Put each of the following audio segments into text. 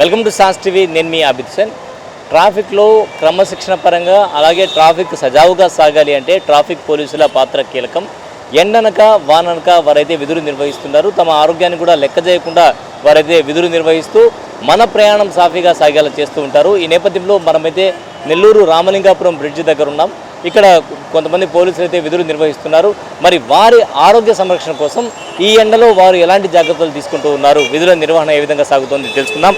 Welcome to sauce TV. నేను మీ అభిత్ సెన్. ట్రాఫిక్లో క్రమశిక్షణ పరంగా అలాగే ట్రాఫిక్ సజావుగా సాగాలి అంటే ట్రాఫిక్ పోలీసుల పాత్ర కీలకం. ఎండనక వాననక వారైతే విధులు నిర్వహిస్తున్నారు. తమ ఆరోగ్యాన్ని కూడా లెక్క చేయకుండా వారైతే విధులు నిర్వహిస్తూ మన ప్రయాణం సాఫీగా సాగేలా చేస్తూ ఉంటారు. ఈ నేపథ్యంలో మనమైతే నెల్లూరు రామలింగాపురం బ్రిడ్జ్ దగ్గర ఉన్నాం. ఇక్కడ కొంతమంది పోలీసులు అయితే విధులు నిర్వహిస్తున్నారు. మరి వారి ఆరోగ్య సంరక్షణ కోసం ఈ ఎండలో వారు ఎలాంటి జాగ్రత్తలు తీసుకుంటూ ఉన్నారు? విధుల నిర్వహణ ఏ విధంగా సాగుతోంది తెలుసుకుందాం.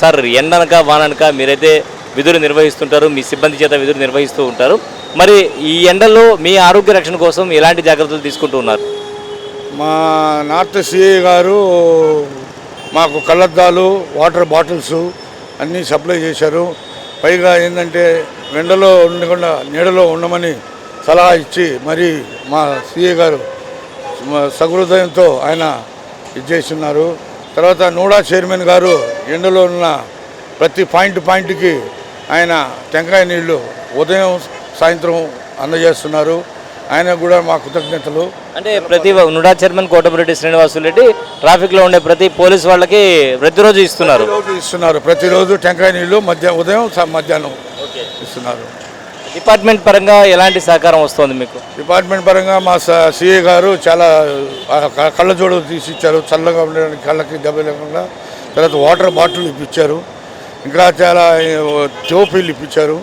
సార్ ఎండనక వాననక మీరైతే విధులు నిర్వహిస్తుంటారు మీ సిబ్బంది చేత విధులు నిర్వహిస్తూ ఉంటారు. మరి ఈ ఎండల్లో మీ ఆరోగ్య రక్షణ కోసం ఎలాంటి జాగ్రత్తలు తీసుకుంటూ ఉన్నారు? మా నార్త్ సిఐ గారు మాకు కళ్ళద్దాలు వాటర్ బాటిల్స్ అన్నీ సప్లై చేశారు. పైగా ఏంటంటే ఎండలో ఉండకుండా నీడలో ఉండమని సలహా ఇచ్చి మరి మా సిఐ గారు సగృదయంతో సహృదయంతో ఆయన ఇది చేస్తున్నారు. తర్వాత నూడా చైర్మన్ గారు ఎండలో ఉన్న ప్రతి పాయింట్ పాయింట్కి ఆయన టెంకాయ నీళ్ళు ఉదయం సాయంత్రం అందజేస్తున్నారు. ఆయన కూడా మా కృతజ్ఞతలు. అంటే ప్రతి నుడా చైర్మన్ కోటమిరెడ్డి శ్రీనివాసులు రెడ్డి ట్రాఫిక్లో ఉండే ప్రతి పోలీస్ వాళ్ళకి ప్రతిరోజు ఇస్తున్నారు. ఇస్తున్నారు. ప్రతిరోజు టెంకాయ నీళ్ళు మధ్య ఉదయం మధ్యాహ్నం ఇస్తున్నారు. డిపార్ట్మెంట్ పరంగా ఎలాంటి సహకారం వస్తుంది మీకు? డిపార్ట్మెంట్ పరంగా మా సిఏ గారు చాలా కళ్ళజోడు తీసి ఇచ్చారు చల్లగా ఉండడానికి కళ్ళకి దెబ్బ లేకుండా. తర్వాత వాటర్ బాటిల్ ఇప్పించారు ఇంకా చాలా టోపీలు ఇప్పించారు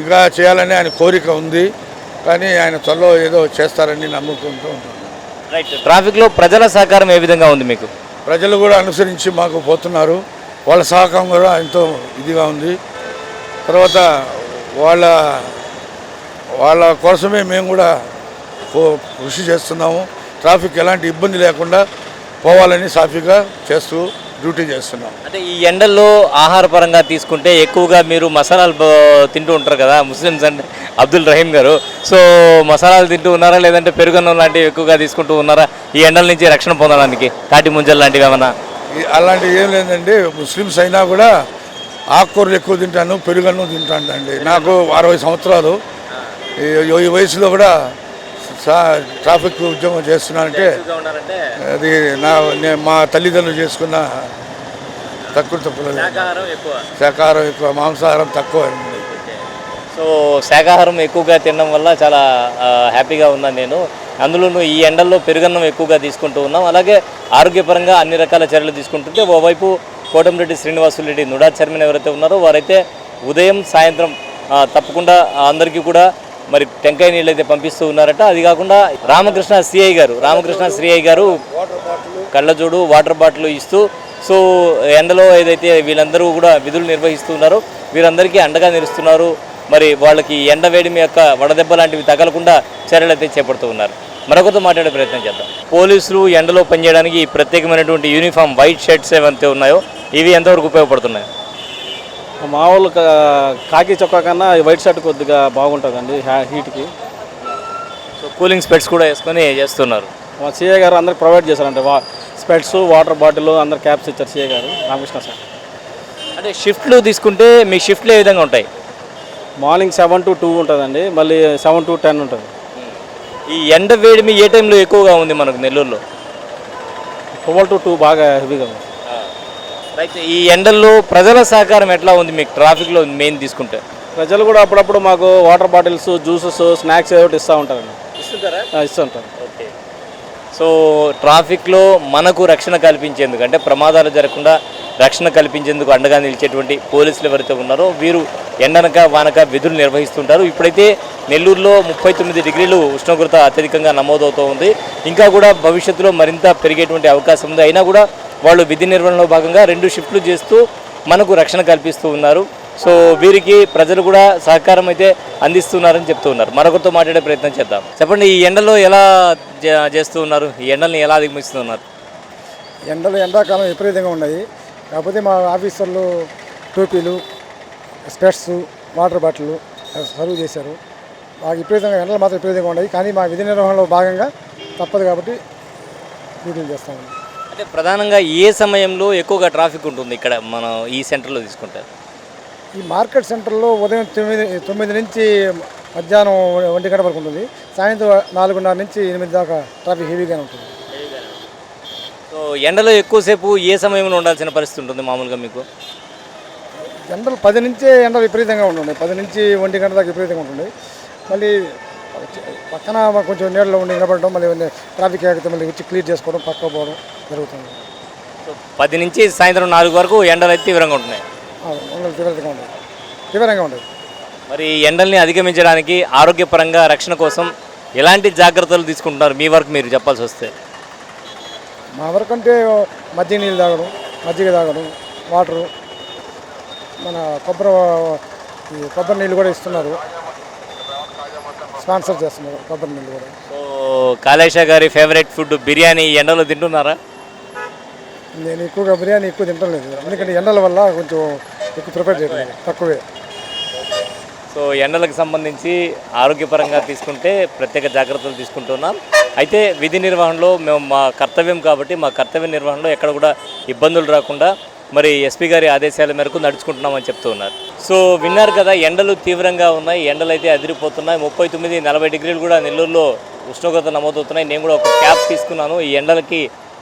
ఇంకా చేయాలని ఆయన కోరిక ఉంది. కానీ ఆయన త్వరలో ఏదో చేస్తారని నమ్ముకుంటూ ఉంటాను. రైట్ ట్రాఫిక్లో ప్రజల సహకారం ఏ విధంగా ఉంది మీకు? ప్రజలు కూడా అనుసరించి మాకు పోతున్నారు. వాళ్ళ సహకారం కూడా ఎంతో ఇదిగా ఉంది. తర్వాత వాళ్ళ వాళ్ళ కోసమే మేము కూడా కృషి చేస్తున్నాము. ట్రాఫిక్ ఎలాంటి ఇబ్బంది లేకుండా పోవాలని సాఫీగా చేస్తూ డ్యూటీ చేస్తున్నాం. అంటే ఈ ఎండల్లో ఆహార పరంగా తీసుకుంటే ఎక్కువగా మీరు మసాలాలు తింటూ ఉంటారు కదా ముస్లిమ్స్ అంటే అబ్దుల్ రహీం గారు. సో మసాలాలు తింటూ ఉన్నారా లేదంటే పెరుగన్నం లాంటివి ఎక్కువగా తీసుకుంటూ ఉన్నారా ఈ ఎండల నుంచి రక్షణ పొందడానికి తాటి ముంజలు లాంటివి ఏమన్నా? అలాంటివి ఏం లేదండి ముస్లిమ్స్ అయినా కూడా ఆకుకూరలు ఎక్కువ తింటాను పెరుగన్నం తింటాను అండి. నాకు అరవై సంవత్సరాలు. ఈ- వయసులో కూడా ట్రాఫిక్ ఉద్యమం చేస్తున్నానంటే అది నా నేను మా తల్లిదండ్రులు చేసుకున్న తక్కువ తప్పులు శాకాహారం ఎక్కువ. మాంసాహారం తక్కువ అండి. సో శాకాహారం ఎక్కువగా తినడం వల్ల చాలా హ్యాపీగా ఉన్నాను నేను. అందులోనూ ఈ ఎండల్లో పెరుగన్నం ఎక్కువగా తీసుకుంటూ ఉన్నాం. అలాగే ఆరోగ్యపరంగా అన్ని రకాల చర్యలు తీసుకుంటుంటే ఓవైపు కోటంరెడ్డి శ్రీనివాసులరెడ్డి నుడా చైర్మన్ ఎవరైతే ఉన్నారో వారైతే ఉదయం సాయంత్రం తప్పకుండా అందరికీ కూడా మరి టెంకాయ నీళ్ళు అయితే పంపిస్తూ ఉన్నారట. అది కాకుండా రామకృష్ణ సిఐ గారు రామకృష్ణ సిఐ గారు కళ్ళజోడు వాటర్ బాటిల్ ఇస్తూ సో ఎండలో ఏదైతే వీళ్ళందరూ కూడా విధులు నిర్వహిస్తున్నారో వీరందరికీ అండగా నిలుస్తున్నారు. మరి వాళ్ళకి ఎండ వేడిమి యొక్క వడదెబ్బ లాంటివి తగలకుండా చర్యలు అయితే చేపడుతూ ఉన్నారు. మరొకరితో మాట్లాడే ప్రయత్నం చేద్దాం. పోలీసులు ఎండలో పనిచేయడానికి ప్రత్యేకమైనటువంటి యూనిఫామ్ వైట్ షర్ట్స్ ఏవైతే ఉన్నాయో ఇవి ఎంతవరకు ఉపయోగపడుతున్నాయి? మామూలు కాకి చొక్కా కన్నా వైట్ షర్ట్ కొద్దిగా బాగుంటుందండి హీట్కి. సో కూలింగ్ స్పెట్స్ కూడా వేసుకొని చేస్తున్నారు. మా సీఏ గారు అందరికి ప్రొవైడ్ చేశారంటే వా స్పెట్స్ వాటర్ బాటిల్ అందరు క్యాప్స్ ఇచ్చారు సీఏ గారు రామకృష్ణ సార్. అంటే షిఫ్ట్లు తీసుకుంటే మీ షిఫ్ట్లు ఏ విధంగా ఉంటాయి? మార్నింగ్ సెవెన్ టు టూ ఉంటుందండి మళ్ళీ సెవెన్ టు టెన్ ఉంటుంది. ఈ ఎండ వేడిమి ఏ టైంలో ఎక్కువగా ఉంది మనకు నెల్లూరులో? ట్వెల్వ్ టు టూ బాగా హెవీగా ఉంది. రైట్ ఈ ఎండల్లో ప్రజల సహకారం ఎట్లా ఉంది మీకు? ట్రాఫిక్లో మెయిన్ తీసుకుంటే. ప్రజలు కూడా అప్పుడప్పుడు మాకు వాటర్ బాటిల్స్ జ్యూసెస్ స్నాక్స్ ఏదో ఒకటి ఇస్తూ ఉంటారండి. ఇస్తుంటారా? ఆ, ఇస్తూ ఉంటారు ఓకే. సో ట్రాఫిక్లో మనకు రక్షణ కల్పించేందుకు అంటే ప్రమాదాలు జరగకుండా రక్షణ కల్పించేందుకు అండగా నిలిచేటువంటి పోలీసులు ఎవరైతే ఉన్నారో వీరు ఎండనక వానక విధులు నిర్వహిస్తుంటారు. ఇప్పుడైతే నెల్లూరులో ముప్పై తొమ్మిది డిగ్రీలు ఉష్ణోగ్రత అత్యధికంగా నమోదవుతూ ఉంది. ఇంకా కూడా భవిష్యత్తులో మరింత పెరిగేటువంటి అవకాశం ఉంది. అయినా కూడా వాళ్ళు విధి నిర్వహణలో భాగంగా రెండు షిఫ్ట్లు చేస్తూ మనకు రక్షణ కల్పిస్తూ ఉన్నారు. సో వీరికి ప్రజలు కూడా సహకారం అయితే అందిస్తున్నారని చెప్తూ ఉన్నారు. మరొకరితో మాట్లాడే ప్రయత్నం చేద్దాం. చెప్పండి ఈ ఎండలో ఎలా చేస్తూ ఉన్నారు? ఈ ఎండల్ని ఎలా అధిగమిస్తున్నారు ఎండలు ఎండాకాలం విపరీతంగా ఉన్నాయి. కాకపోతే మా ఆఫీసర్లు టోపీలు స్పెట్స్ వాటర్ బాటిల్ సర్వ్ చేశారు. మాకు విపరీతంగా ఎండలు మాత్రం విపరీతంగా ఉన్నాయి. కానీ మా విధి నిర్వహణలో భాగంగా తప్పదు కాబట్టి డ్యూటీలు చేస్తాము అంటే ప్రధానంగా ఏ సమయంలో ఎక్కువగా ట్రాఫిక్ ఉంటుంది ఇక్కడ మనం ఈ సెంటర్లో తీసుకుంటే? ఈ మార్కెట్ సెంటర్లో ఉదయం తొమ్మిది తొమ్మిది నుంచి మధ్యాహ్నం ఒంటి గంట వరకు ఉంటుంది. సాయంత్రం నాలుగున్నర నుంచి ఎనిమిది దాకా ట్రాఫిక్ హెవీగానే ఉంటుంది. సో ఎండలో ఎక్కువసేపు ఏ సమయంలో ఉండాల్సిన పరిస్థితి ఉంటుంది మామూలుగా మీకు? ఎండలు పది నుంచే ఎండలు విపరీతంగా ఉంటుండే. పది నుంచి ఒంటి గంట దాకా విపరీతంగా ఉంటుండే. మళ్ళీ పక్కన కొంచెం నీళ్ళలో ఉండి నిలబడడం మళ్ళీ ట్రాఫిక్ ఆగితే మళ్ళీ వచ్చి క్లియర్ చేసుకోవడం పక్క పోవడం జరుగుతుంది. సో పది నుంచి సాయంత్రం నాలుగు వరకు ఎండలు అయితే తీవ్రంగా ఉంటున్నాయి. తీవ్రంగా ఉండదు. తీవ్రంగా ఉండదు. మరి ఎండల్ని అధిగమించడానికి ఆరోగ్యపరంగా రక్షణ కోసం ఎలాంటి జాగ్రత్తలు తీసుకుంటున్నారు? మీ వరకు మీరు చెప్పాల్సి వస్తే. మా వరకు అంటే మజ్జిగ నీళ్ళు తాగడం మజ్జిగ తాగడం వాటరు మన కొబ్బరి ఈ కొబ్బరి నీళ్ళు కూడా ఇస్తున్నారు. స్పాన్సర్ చేస్తున్నారు కొబ్బరి నీళ్ళు కూడా. సో కాళేశ గారి ఫేవరెట్ ఫుడ్ బిర్యానీ ఎండలో తింటున్నారా? నేను ఎక్కువగా బిర్యానీ ఎక్కువ తింటం లేదు. ఎందుకంటే ఎండల వల్ల కొంచెం ఎక్కువ ప్రిపేర్ చేయడం తక్కువే. సో ఎండలకు సంబంధించి ఆరోగ్యపరంగా తీసుకుంటే ప్రత్యేక జాగ్రత్తలు తీసుకుంటున్నాం. అయితే విధి నిర్వహణలో మేము మా కర్తవ్యం కాబట్టి మా కర్తవ్య నిర్వహణలో ఎక్కడ కూడా ఇబ్బందులు రాకుండా మరి ఎస్పీ గారి ఆదేశాల మేరకు నడుచుకుంటున్నామని చెప్తూ ఉన్నారు. సో విన్నారు కదా ఎండలు తీవ్రంగా ఉన్నాయి. ఎండలు అయితే అదిరిపోతున్నాయి. ముప్పై తొమ్మిది నలభై డిగ్రీలు కూడా నెల్లూరులో ఉష్ణోగ్రత నమోదవుతున్నాయి. నేను కూడా ఒక క్యాప్ తీసుకున్నాను. ఈ ఎండలకి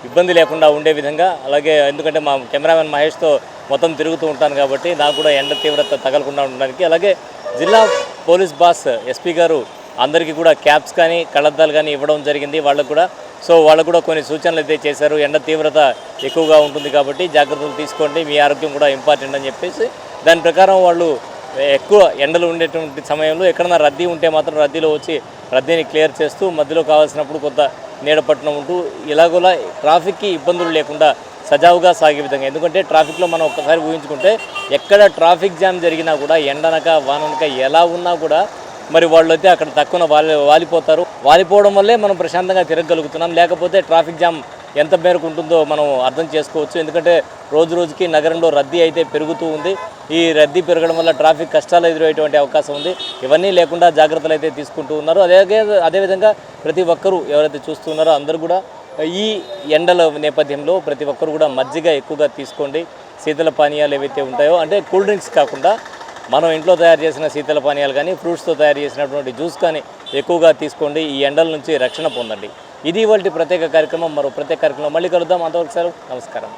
ఇబ్బంది లేకుండా ఉండే విధంగా అలాగే ఎందుకంటే మా కెమెరామెన్ మహేష్తో మొత్తం తిరుగుతూ ఉంటాను కాబట్టి నాకు కూడా ఎండ తీవ్రత తగలకుండా ఉండడానికి అలాగే జిల్లా పోలీస్ బాస్ ఎస్పీ గారు అందరికీ కూడా క్యాప్స్ కానీ కళ్ళద్దాలు కానీ ఇవ్వడం జరిగింది వాళ్ళకు కూడా. సో వాళ్ళకు కూడా కొన్ని సూచనలు అయితే చేశారు. ఎండ తీవ్రత ఎక్కువగా ఉంటుంది కాబట్టి జాగ్రత్తలు తీసుకోండి మీ ఆరోగ్యం కూడా ఇంపార్టెంట్ అని చెప్పేసి. దాని ప్రకారం వాళ్ళు ఎక్కువ ఎండలు ఉండేటువంటి సమయంలో ఎక్కడన్నా రద్దీ ఉంటే మాత్రం రద్దీలో వచ్చి రద్దీని క్లియర్ చేస్తూ మధ్యలో కావాల్సినప్పుడు కొంత నీడపట్నం ఉంటూ ఇలాగోలా ట్రాఫిక్కి ఇబ్బందులు లేకుండా సజావుగా సాగే విధంగా. ఎందుకంటే ట్రాఫిక్లో మనం ఒక్కసారి ఊహించుకుంటే ఎక్కడ ట్రాఫిక్ జామ్ జరిగినా కూడా ఎండనక వాననక ఎలా ఉన్నా కూడా మరి వాళ్ళు అయితే అక్కడ తక్కువ వాలి వాలిపోతారు. వాలిపోవడం వల్లే మనం ప్రశాంతంగా తిరగగలుగుతున్నాం. లేకపోతే ట్రాఫిక్ జామ్ ఎంత మేరకు ఉంటుందో మనం అర్థం చేసుకోవచ్చు. ఎందుకంటే రోజు రోజుకి నగరంలో రద్దీ అయితే పెరుగుతూ ఉంది. ఈ రద్దీ పెరగడం వల్ల ట్రాఫిక్ కష్టాలు ఎదురయ్యేటువంటి అవకాశం ఉంది. ఇవన్నీ లేకుండా జాగ్రత్తలు అయితే తీసుకుంటూ ఉన్నారు. అదే అదేవిధంగా ప్రతి ఒక్కరూ ఎవరైతే చూస్తున్నారో అందరూ కూడా ఈ ఎండల నేపథ్యంలో ప్రతి ఒక్కరు కూడా మజ్జిగ ఎక్కువగా తీసుకోండి. శీతల పానీయాలు ఏవైతే ఉంటాయో అంటే కూల్ డ్రింక్స్ కాకుండా మనం ఇంట్లో తయారు చేసిన శీతల పానీయాలు కానీ ఫ్రూట్స్తో తయారు చేసినటువంటి జ్యూస్ కానీ ఎక్కువగా తీసుకోండి. ఈ ఎండల నుంచి రక్షణ పొందండి. ఇది ఇవాళ ప్రత్యేక కార్యక్రమం మరో ప్రత్యేక కార్యక్రమం మళ్ళీ కలుద్దాం. అంతవరకు సార్ నమస్కారం.